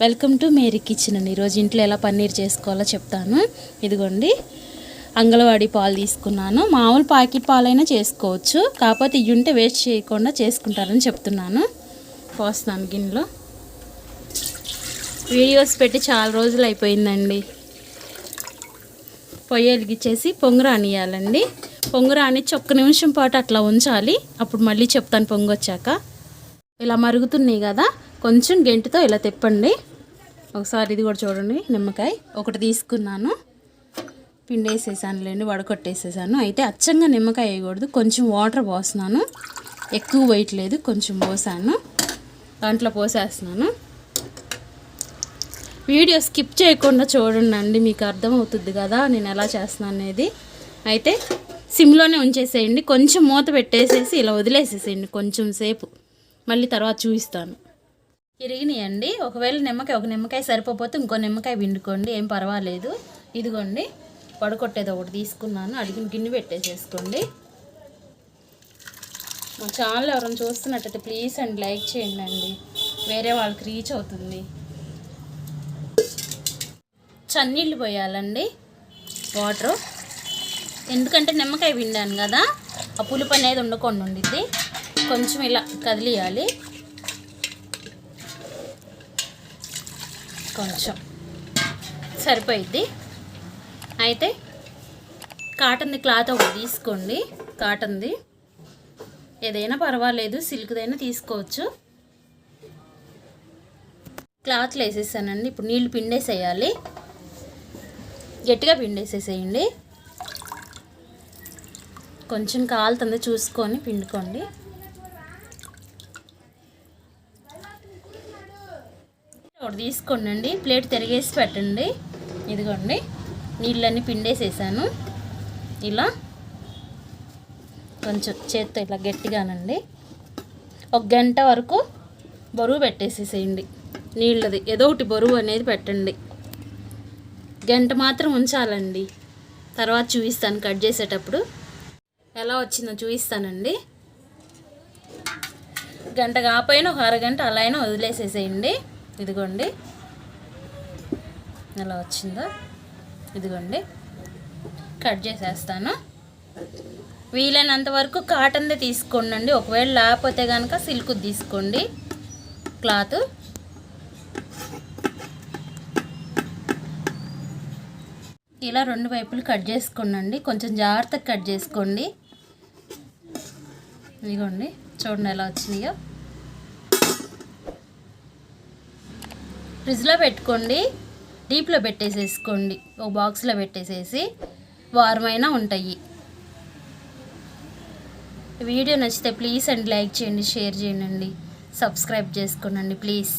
Welcome to Mary kitchen అండి. ఈరోజు ఇంట్లో ఎలా పన్నీర్ చేసుకోవాలో చెప్తాను. ఇదిగోండి అంగన్వాడీ పాలు తీసుకున్నాను. మామూలు ప్యాకెట్ పాలైనా చేసుకోవచ్చు. కాకపోతే ఇవి ఉంటే వేస్ట్ చేయకుండా చేసుకుంటారని చెప్తున్నాను. పోస్తున్నాను గిన్నెలో. వీడియోస్ పెట్టి చాలా రోజులు అయిపోయిందండి. పొయ్యి వెలిగించేసి పొంగు రానియాలండి పొంగు రానిచ్చి ఒక్క నిమిషం పాటు అట్లా ఉంచాలి. అప్పుడు మళ్ళీ చెప్తాను పొంగు వచ్చాక ఇలా మరుగుతున్నాయి కదా. కొంచెం గెంటుతో ఇలా తిప్పండి. ఒకసారి ఇది కూడా చూడండి నిమ్మకాయ. ఒకటి తీసుకున్నాను. పిండి వేసేసాను లేండి వడకొట్టేసేసాను. అయితే అచ్చంగా నిమ్మకాయ వేయకూడదు కొంచెం వాటర్ పోస్తున్నాను. ఎక్కువ వెయిట్ లేదు కొంచెం పోసాను. దాంట్లో పోసేస్తున్నాను. వీడియో స్కిప్ చేయకుండా చూడండి మీకు అర్థమవుతుంది కదా నేను ఎలా చేస్తున్నాను అనేది. అయితే సిమ్లోనే ఉంచేసేయండి కొంచెం మూత పెట్టేసేసి ఇలా వదిలేసేసేయండి కొంచెం సేపు. మళ్ళీ తర్వాత చూపిస్తాను. ఇరిగినాయండి. ఒకవేళ నిమ్మకాయ ఒక నిమ్మకాయ సరిపోతే ఇంకో నిమ్మకాయ పిండుకోండి. ఏం పర్వాలేదు. ఇదిగోండి పడకొట్టేది ఒకటి తీసుకున్నాను. అడిగిన గిన్నె పెట్టేసేసుకోండి. మా ఛానల్ ఎవరైనా చూస్తున్నట్టయితే ప్లీజ్ అండి లైక్ చేయండి అండి. వేరే వాళ్ళకి రీచ్ అవుతుంది. చన్నీళ్ళు పోయాలండి. వాటరు. ఎందుకంటే నిమ్మకాయ పిండాను కదా ఆ పులుపు అనేది ఉండకుండా ఉండిద్ది. కొంచెం ఇలా కదిలియాలి. కొంచెం. సరిపోయిద్ది. అయితే కాటన్ది క్లాత్ ఒకటి తీసుకోండి. కాటన్ది. ఏదైనా పర్వాలేదు సిల్క్దైనా తీసుకోవచ్చు. క్లాత్లు వేసేసానండి. ఇప్పుడు నీళ్ళు పిండేసేయాలి. గట్టిగా పిండేసేసేయండి. కొంచెం కాలుతుంది చూసుకొని పిండుకోండి. ఒకటి తీసుకోండి ప్లేట్ తిరిగేసి పెట్టండి. ఇదిగోండి. నీళ్ళన్నీ పిండేసేసాను. ఇలా కొంచెం చేత్తో ఇలా గట్టిగానండి. ఒక గంట వరకు బరువు పెట్టేసేసేయండి. నీళ్ళది ఏదో ఒకటి బరువు అనేది పెట్టండి. గంట మాత్రం ఉంచాలండి. తర్వాత చూపిస్తాను కట్ చేసేటప్పుడు. ఎలా వచ్చిందో చూపిస్తానండి. గంట కాకపోయినా ఒక అరగంట అలా అయినా వదిలేసేసేయండి. ఇదిగోండి. ఎలా వచ్చిందో ఇదిగోండి. కట్ చేసేస్తాను. వీలైనంత వరకు కాటన్దే తీసుకోండి ఒకవేళ లేకపోతే కనుక సిల్క్ తీసుకోండి. క్లాత్ ఇలా రెండు వైపులు కట్ చేసుకోండి కొంచెం జాగ్రత్తగా కట్ చేసుకోండి. ఇదిగోండి. చూడండి ఎలా వచ్చినాయో. ఫ్రిడ్జ్లో పెట్టుకోండి డీప్లో పెట్టేసేసుకోండి ఒక బాక్స్లో పెట్టేసేసి వారమైనా ఉంటాయి. వీడియో నచ్చితే ప్లీజ్ అండి లైక్ చేయండి షేర్ చేయండి సబ్స్క్రైబ్ చేసుకోనండి ప్లీజ్.